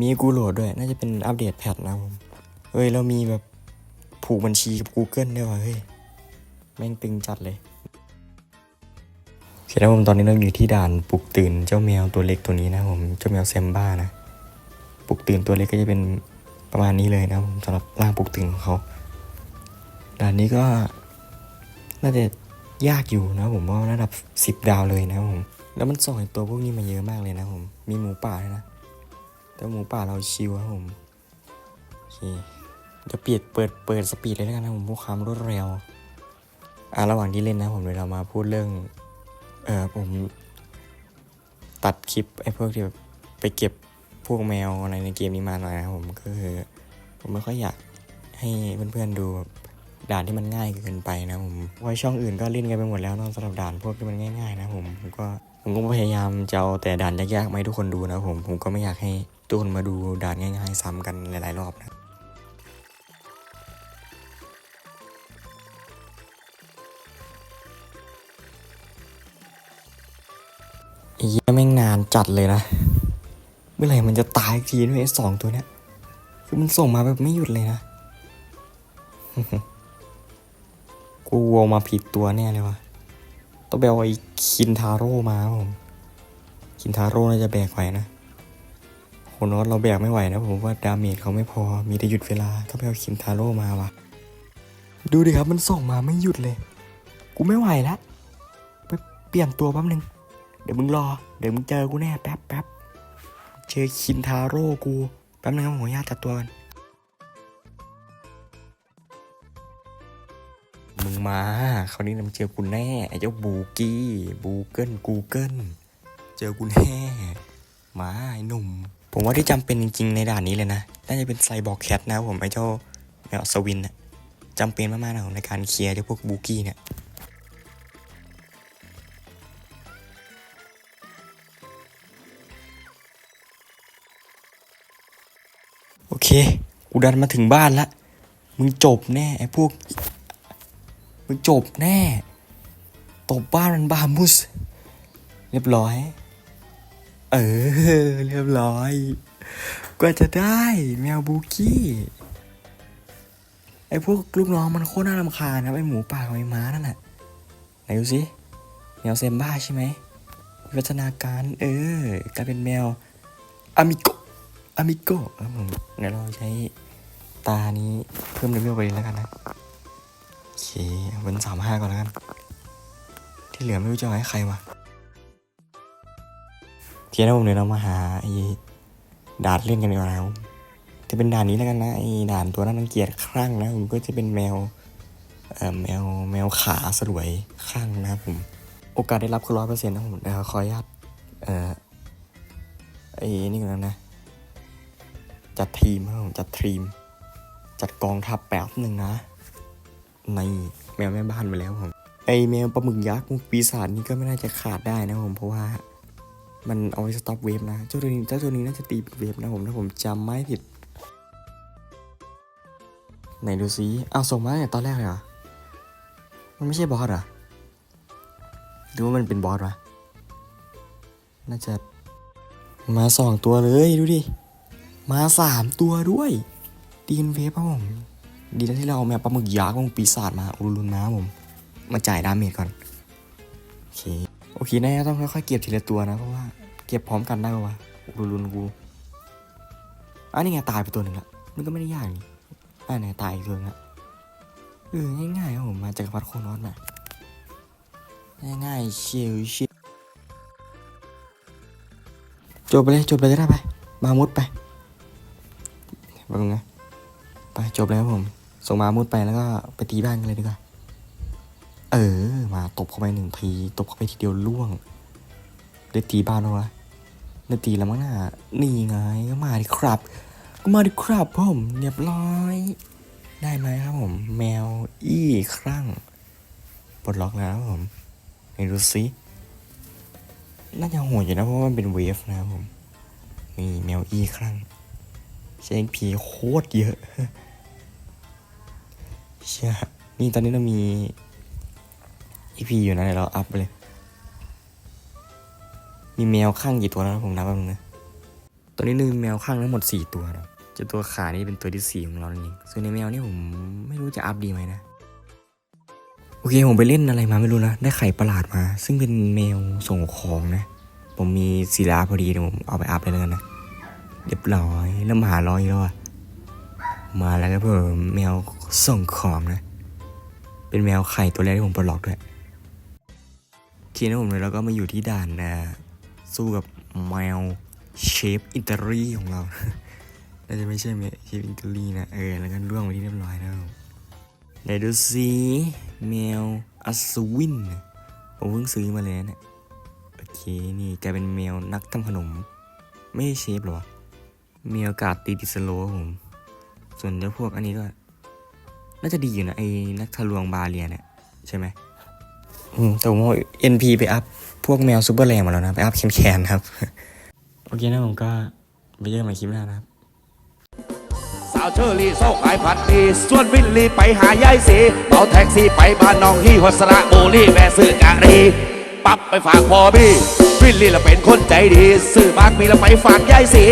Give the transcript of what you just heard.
มีกูโหลดด้วย น่าจะเป็นอัปเดตแพทนะผมเฮ้ย เรามีแบบผูกบัญชีกับ Google ด้วยว่ะเฮ้ย แม่งตึงจัดเลยโอเคนะผมตอนนี้เราอยู่ที่ด่านปลุกตื่นเจ้าแมวตัวเล็กตัวนี้นะผมเจ้าแมวแซมบ้านะปลุกตื่นตัวเล็กก็จะเป็นประมาณนี้เลยนะผมสำหรับร่างปลุกตื่นของเขาด่านนี้ก็น่าจะยากอยู่นะผมว่าระดับสิบดาวเลยนะผมแล้วมันส่งตัวพวกนี้มาเยอะมากเลยนะผมมีหมูป่าด้วยนะ แต่หมูป่าเราชิวครับผมโอเคเดี๋ยวเปิดเปิดเปิดสปีดเลยแล้วกันนะผมพื่อความรวดเร็วอะระหว่างที่เล่นนะผมเดี๋ยวเรามาพูดเรื่อง เออผมตัดคลิปไอ้พวกที่แบบไปเก็บพวกแมวอะไรในเกมนี้มาหน่อยนะผมก็คือผมไม่ค่อยอยากให้เพื่อนๆดูด่านที่มันง่ายเกินไปนะผมไว้ช่องอื่นก็เล่นกันไปหมดแล้วนอะสำหรับด่านพวกที่มันง่าย ๆ นะผมผมก็ผมก็พยายามจะเอาแต่ด่านยากๆมาให้ทุกคนดูนะผมผมก็ไม่อยากให้ ทุกคนมาดูด่านง่ายๆซ้ำกันหลายๆรอบนะอีกแม่งนานจัดเลยนะ เมื่อไหร่มันจะตายอีกทีด้วยไอ้สองตัวเนี้ยคือมันส่งมาแบบไม่หยุดเลยนะ กูวัวมาผิดตัวแน่เลยวะต้องไปเอาไอ้คินทาโร่มาผม คินทาโร่น่าจะแบกไหวนะ โนอตเราแบกไม่ไหวนะผมว่าดาเมจเขาไม่พอมีแต่หยุดเวลาต้องไปเอาคินทาโร่มาวะดูดิครับมันส่งมาไม่หยุดเลย กูไม่ไหวล้วไปเปลี่ยนตัวแป๊บนึง เดี๋ยวมึงรอ เดี๋ยวมึงเจอกูแน่แป๊บแป๊บเจอคินทาโร่กูแป๊บนึงครับผมญาตจัดตัวกันมึงมาคราวนี้มึงเจอกูแน่ไอ้เจ้าบูกี้บูเกิลกูเกิลเจอกูแน่มาไอ้หนุ่ม ผมว่าที่จำเป็นจริงๆในด่านนี้เลยนะ น่าจะเป็นไซบอร์กแคทนะผมไอ้เจ้าแมวสวินอะจำเป็นมากๆนะผมในการเคลียร์เจ้าพวกบูกี้เนี่ยโอเค กูดันมาถึงบ้านละ มึงจบแน่ไอ้พวก มึงจบแน่ ตบบ้านมันบามุส เรียบร้อย เออ เรียบร้อย กว่าจะได้แมวบูกี้ไอ้พวกลูกน้องมันโคตรน่ารำคาญนะไอ้หมูป่ากับไอ้ม้านั่นน่ะไหนดูสิแมวเซมบ้าใช่ไหมวิวัฒนาการเออกลายเป็นแมวอามิโกอามิโก้ครับผมเดี๋ยวเราใช้ตานี้เพิ่มเลเวลไปเลยแล้วกันนะโอเคเอาเป็นสามห้าก่อนแล้วกัน ที่เหลือไม่รู้จะเอาให้ใครวะ เทียนะผมเดี๋ยวเรามาหาไอ้ด่านเล่นกันดีกว่านะครับจะเป็นด่านนี้แล้วกันนะไอ้ด่านตัวนั้นรังเกียจคลั่งนะผมก็จะเป็นแมวเอ่อแมวแมวขาสลวยคลั่งนะครับผม โอกาสได้รับคือร้อยเปอร์เซ็นต์นะผมเดี๋ยวขออนุญาตเอ่อไอ้นี่ก่อนนะ จัดทีมครับผมจัดทีม จัดกองทัพแป๊บหนึ่งนะในแมวแม่บ้านไปแล้วผมไอแมวปลาหมึกยักษ์ปีศาจนี่ก็ไม่น่าจะขาดได้นะผมเพราะว่า มันเอาไว้สต็อปเวฟนะ เจ้าตัวนี้เจ้าตัวนี้น่าจะตีเป็นเวฟนะผมถ้าผมจำไม่ผิด ไหนดูซิอ้าวส่งมาตั้งแต่ตอนแรกเลยเหรอ มันไม่ใช่บอสเหรอ หรือว่ามันเป็นบอสวะ น่าจะ มาสองตัวเลยดูดิ มาสามตัวด้วยดีนเวฟครับผม ดีแล้วที่เราเอาแมวปลาหมึกยักษ์ของปีศาจมาอุลุนมาครับผม มาจ่ายดาเมจก่อน อเคแน่ต้องค่อยๆเก็บทีละตัวนะเพราะว่าเก็บพร้อมกันได้ปะวะอุลุนกูอันนี้ไงตายไปตัวหนึ่งละมันก็ไม่ได้ยากนี่อันไหนตายอีกตัวนึงละเออง่ายๆครับผมมาจากพัดโคนอสน่ะง่ายๆเชิวชิวจบไปเลยจบไปเลยก็ได้ไป มามุดไปแป๊บนึงนะไปจบแล้วครับผม ส่งมามุดไปแล้วก็ไปตีบ้านกันเลยดีกว่า เออ มาตบเข้าไปหนึ่งที ตบเข้าไปทีเดียวล่วง ได้ตีบ้านแล้วะได้ตีแล้วมั้งน่ะนี่ไงก็มาดิครับ ก็มาดิครับผมเรียบร้อย ได้ไหมครับผม แมวอี้ครั่งปลดล็อกแล้วครับผมไหนดูซิน่าจะโหดอยู่นะเพราะว่ามันเป็นเวฟนะครับผมนี่แมวอี้ครั่งใช้ XP โคตรเยอะเชี่ยนี่ตอนนี้เรามี XP อยู่นะเดี๋ยวเราอัพไปเลย มีแมวข้างกี่ตัวแล้วนะผมนับแป๊บนึงนะตอนนี้มีแมวข้างทั้งหมด 4 ตัวนะจ้าตัวขานี่เป็นตัวที่ 4 ของเรานั่นเองส่วนในแมวนี่ผมไม่รู้จะอัพดีไหมนะ โอเคผมไปเล่นอะไรมาไม่รู้นะ ได้ไข่ประหลาดมา ซึ่งเป็นแมวส่งของนะ ผมมีศิลาพอดีเดี๋ยวผมเอาไปอัพเลยแล้วกันนะเรียบร้อยแล้วมาหาร้อยแล้วอะมาแล้วครับผมแมวส่งของนะ เป็นแมวไข่ตัวแรกที่ผมปลดล็อกด้วย นะผมเลยแล้วก็มาอยู่ที่ด่านนะสู้กับแมวเชฟอิตาลีของเรา น่าจะไม่ใช่แมวเชฟอิตาลีนะ เออ แล้วก็ล่วงไปที่เรียบร้อยแล้วไหนดูสิแมวอัศวิน ผมเพิ่งซื้อมาเลยนะโอเค นี่กลายเป็นแมวนักทำขนม ไม่ใช่เชฟหรอวะมีโอกาสตีดิสโลผม ส่วนเจ้าพวกอันนี้ก็ น่าจะดีอยู่นะไอ้นักทะลวงบาเลียเนี่ยใช่ไหม แต่ผมว่า NP ไปอัพพวกแมวซูเปอร์แรงมาแล้วนะ ไปอัพแคนแคนครับ โอเคนะผมก็ไปเจอกันใหม่คลิปหน้านะครับ สาวเชอรี่โซ่ขายผัดดีส่วนวิลลี่ไปหายายสีเมาแท็กซี่ไปบ้านน้องฮีวัสระบุรีแม่ซื้อกะรีปั๊บไปฝากพ่อบี้วิลลี่ละเป็นคนใจดี ซื้อบ้างมีละไปฝากยายสี